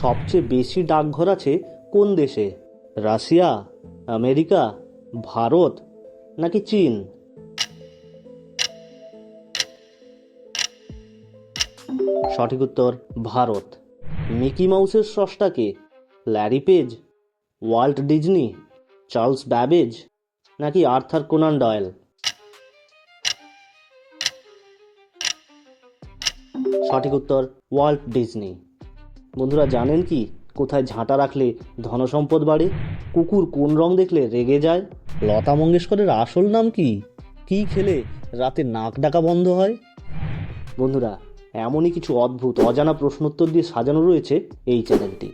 সবচেয়ে বেশি ডাকঘর আছে কোন দেশে? রাশিয়া, আমেরিকা, ভারত, নাকি চীন? সঠিক উত্তর, ভারত। মিকি মাউসের স্রষ্টাকে Larry Page, Walt Disney, Charles Babbage, নাকি আর্থার কোনান ডয়েল? সঠিক উত্তর, ওয়াল্ট ডিজনি। বন্ধুরা জানেন কি? কোথায় ঝাঁটা রাখলে ধনসম্পদ বাড়ে? কুকুর কোন রং দেখলে রেগে যায়? লতা মঙ্গেশকরের আসল নাম কি? কি খেলে রাতে নাক ডাকা বন্ধ হয়? বন্ধুরা, এমনই কিছু অদ্ভুত, অজানা প্রশ্নোত্তর দিয়ে সাজানো রয়েছে এই চ্যানেলটি।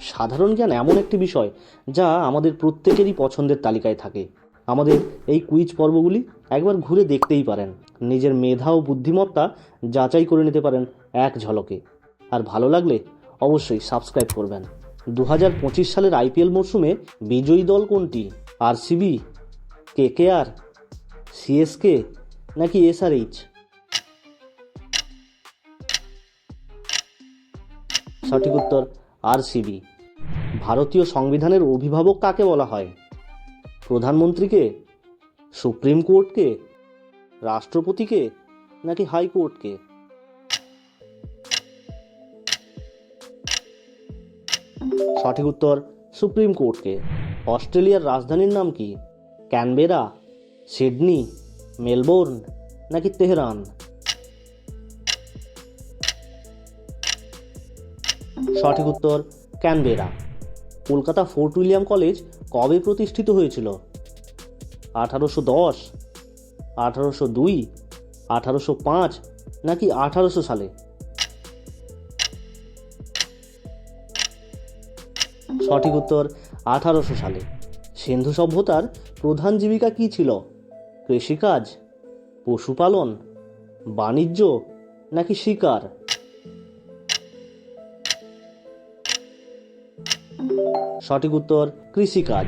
সাধারণ জ্ঞান এমন একটি বিষয় যা আমাদের প্রত্যেকেরই পছন্দের তালিকায় থাকে। আমাদের এই কুইজ পর্বগুলি একবার ঘুরে দেখতেই পারেন। নিজের মেধা ও বুদ্ধিমত্তা যাচাই করে নিতে পারেন এক ঝলকে। আর ভালো লাগলে অবশ্যই সাবস্ক্রাইব করবেন। দু হাজার পঁচিশ সালের আইপিএল মরশুমে বিজয়ী দল কোনটি? আরসিবি, কেকেআর, সিএসকে নাকি এসআরএইচ? সঠিক উত্তর, আরসিবি। ভারতীয় সংবিধানের অভিভাবক কাকে বলা হয়? প্রধানমন্ত্রীকে, সুপ্রিম কোর্টকে, রাষ্ট্রপতিকে নাকি হাইকোর্টকে? সঠিক উত্তর সুপ্রিম কোর্টকে। অস্ট্রেলিয়ার রাজধানীর নাম কি? ক্যানবেরা, সিডনি, মেলবোর্ন নাকি তেহরান? সঠিক উত্তর Canberra. Kolkata Fort William College কবে প্রতিষ্ঠিত হয়েছিল? আঠারোশো দশ, আঠারোশো দুই, আঠারোশো পাঁচ নাকি আঠারোশো সালে? সঠিক উত্তর আঠারোশো সালে। সিন্ধু সভ্যতার প্রধান জীবিকা কী ছিল? কৃষিকাজ, পশুপালন, বাণিজ্য নাকি শিকার? সঠিক উত্তর, কৃষিকাজ।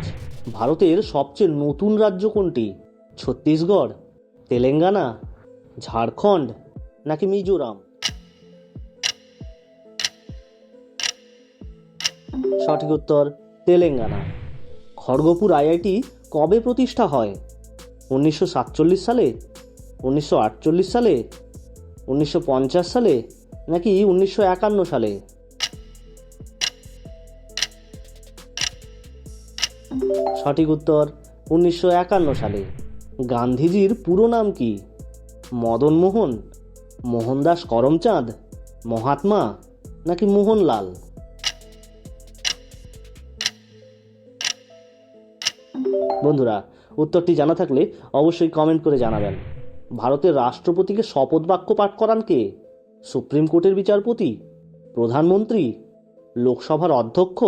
ভারতের সবচেয়ে নতুন রাজ্য কোনটি? ছত্তিশগড়, তেলেঙ্গানা, ঝাড়খণ্ড নাকি মিজোরাম? সঠিক উত্তর তেলেঙ্গানা। খড়গপুর আইআইটি কবে প্রতিষ্ঠা হয়? উনিশশো সাতচল্লিশ সালে, উনিশশো আটচল্লিশ সালে, উনিশশো পঞ্চাশ সালে, নাকি উনিশশো একান্ন সালে? সঠিক উত্তর উনিশশো একান্ন সালে। গান্ধীজির পুরো নাম কি? মদন মোহন, মোহনদাস করমচাঁদ, মহাত্মা, নাকি মোহনলাল? বন্ধুরা, উত্তরটি জানা থাকলে অবশ্যই কমেন্ট করে জানাবেন। ভারতের রাষ্ট্রপতিকে শপথ বাক্য পাঠ করান কে? সুপ্রিম কোর্টের বিচারপতি? প্রধানমন্ত্রী? লোকসভার অধ্যক্ষ?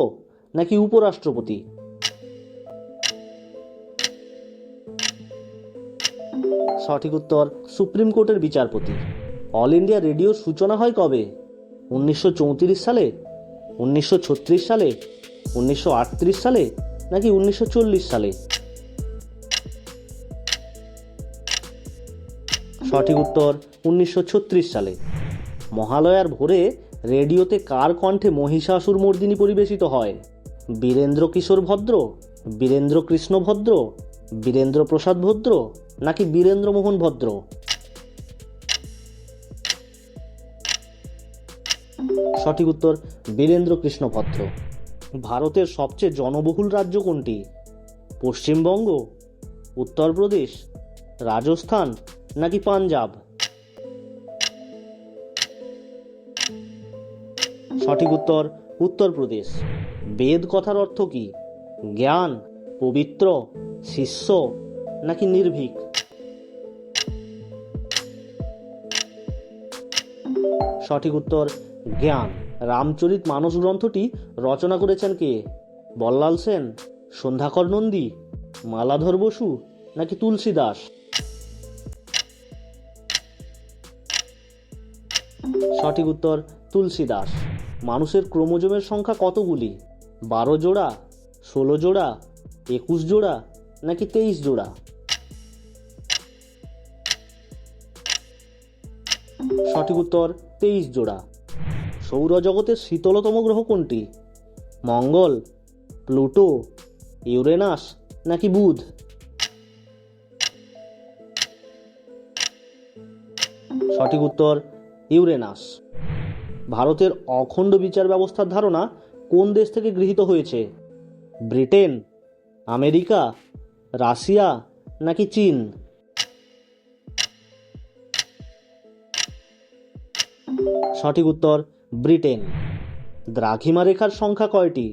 নাকি উপরাষ্ট্রপতি? সঠিক উত্তর, সুপ্রিম কোর্টের বিচারপতি। অল ইন্ডিয়া রেডিওর সূচনা হয় কবে? উনিশশো চৌত্রিশ সালে, উনিশশো ছত্রিশ সালে, উনিশশো আটত্রিশ সালে নাকি উনিশশো চল্লিশ সালে? সঠিক উত্তর উনিশশো ছত্রিশ সালে। মহালয়ার ভোরে রেডিওতে কার কণ্ঠে মহিষাসুর মর্দিনী পরিবেশিত হয়? বীরেন্দ্র কিশোর ভদ্র, বীরেন্দ্র কৃষ্ণ ভদ্র, বীরেন্দ্র প্রসাদ ভদ্র নাকি বীরেন্দ্র মোহন ভদ্র? সঠিক উত্তর বীরেন্দ্র কৃষ্ণ ভদ্র। ভারতের সবচেয়ে জনবহুল রাজ্য কোনটি? পশ্চিমবঙ্গ, উত্তরপ্রদেশ, রাজস্থান নাকি পাঞ্জাব? সঠিক উত্তর, উত্তরপ্রদেশ। বেদ কথার অর্থ কি? জ্ঞান, পবিত্র, শিষ্য নাকি নির্ভীক? সঠিক উত্তর, জ্ঞান। রামচরিত মানস গ্রন্থটি রচনা করেছেন কে? বল্লাল সেন, সন্ধ্যাকর নন্দী, মালাধর বসু নাকি তুলসী দাস? সঠিক উত্তর, তুলসী দাস। মানুষের ক্রোমোজোমের সংখ্যা কতগুলি? বারো জোড়া, ষোলো জোড়া, একুশ জোড়া নাকি তেইশ জোড়া? সঠিক উত্তর, তেইশ জোড়া। সৌরজগতের শীতলতম গ্রহ কোনটি? মঙ্গল, প্লুটো, ইউরেনাস নাকি বুধ? সঠিক উত্তর, ইউরেনাস। ভারতের অখণ্ড বিচার ব্যবস্থার ধারণা কোন দেশ থেকে গৃহীত হয়েছে? ব্রিটেন, আমেরিকা, রাশিয়া নাকি চীন? সঠিক উত্তর ব্রিটেন। দ্রাঘিমা রেখার সংখ্যা কয়টি?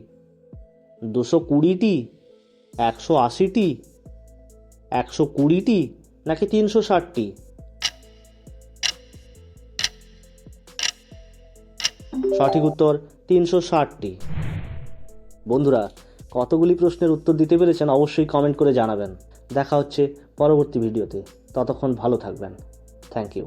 দুশো কুড়িটি? একশো আশিটি? একশো কুড়িটি? নাকি তিনশো ষাটটি? সঠিক উত্তর তিনশো ষাটটি। বন্ধুরা, কতগুলি প্রশ্নের উত্তর দিতে পেরেছেন অবশ্যই কমেন্ট করে জানাবেন। দেখা হচ্ছে পরবর্তী ভিডিওতে। ততক্ষণ ভালো থাকবেন। Thank you